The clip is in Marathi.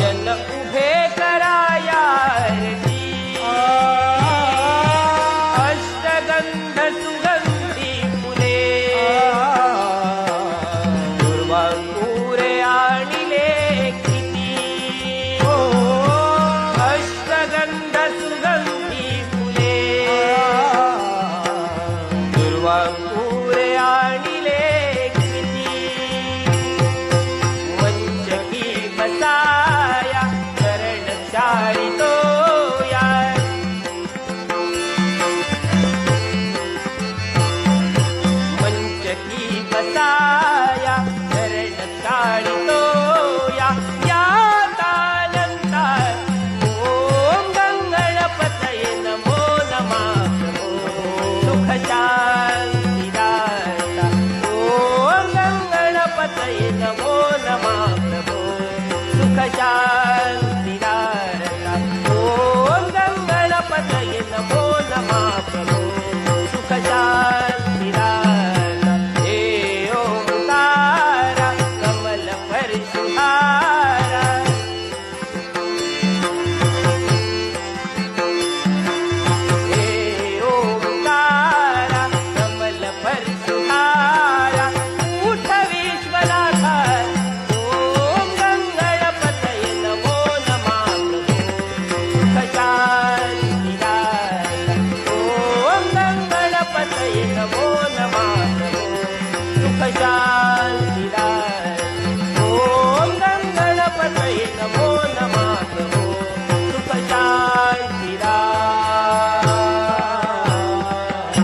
जन उभे करा यार अष्टगंध 家。バイ。